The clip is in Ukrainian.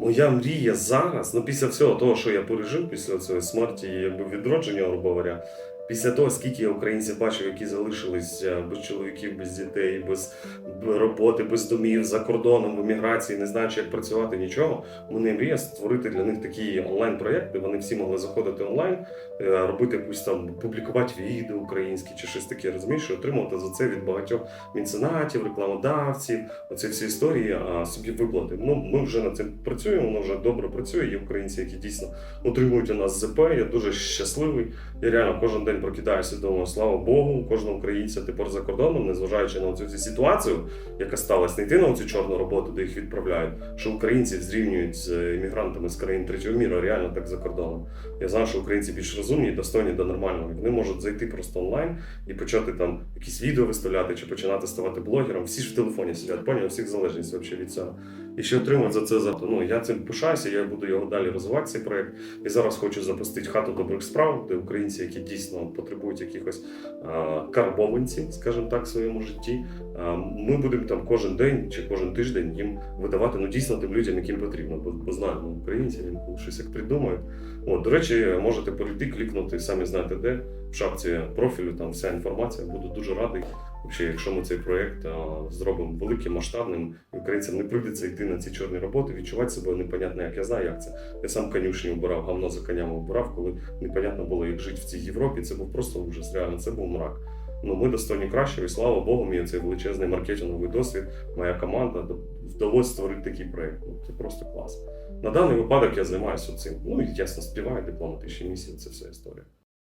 Моя мрія зараз, ну після всього того, що я пережив, після цієї смерті якби відродження, грубо говоря, після того, скільки я українців бачив, які залишились е, без чоловіків, без дітей, без роботи, без домів, за кордоном, в еміграції, не знаючи, як працювати, нічого. Мене мрія створити для них такі онлайн-проєкти. Вони всі могли заходити онлайн, е, робити якусь там, публікувати відео українські чи щось таке, розумієш, отримувати за це від багатьох меценатів, рекламодавців, оці всі історії а, собі виплати. Ну, ми вже над цим працюємо, воно вже добре працює. Є українці, які дійсно утримують у нас ЗП. Я дуже щасливий. Я реально кожен день прокидаюся і думаю, слава Богу, кожного українця тепер за кордоном, незважаючи на цю ситуацію, яка сталася, не йти на цю чорну роботу, де їх відправляють, що українців зрівнюють з іммігрантами з країн третього міру, реально так за кордоном. Я знаю, що українці більш розумні достойні до нормального. Вони можуть зайти просто онлайн і почати там якісь відео виставляти чи починати ставати блогером. Всі ж в телефоні сидять, поняв, у всіх залежність від цього. І ще отримують за це за ну я цим пишаюся, я буду його далі розвивати цей проект. І зараз хочу запустити хату добрих справ, де українці, які дійсно потребують якихось а, карбованців, скажімо так, в своєму житті. Ми будемо там кожен день чи кожен тиждень їм видавати ну дійсно тим людям, яким потрібно. Бо, бо знаємо українців, інколи щось як придумають. От, до речі, можете перейти, клікнути, самі знаєте де в шапці профілю. Там вся інформація. Буду дуже радий. Якщо ми цей проєкт а, зробимо великим, масштабним, і українцям не прийдеться йти на ці чорні роботи, відчувати себе непонятно, як я знаю, як це. Я сам конюшні обирав, гавно за конями обирав, коли непонятно було, як жити в цій Європі. Це був просто ужас. Реально, це був мрак. Ну, ми достойні кращого, і слава Богу, мій цей величезний маркетинговий досвід, моя команда вдалося створити такий проєкт. Ну, це просто клас. На даний випадок я займаюся цим. Ну і ясно, співаю дипломати ще місяць, це вся історія.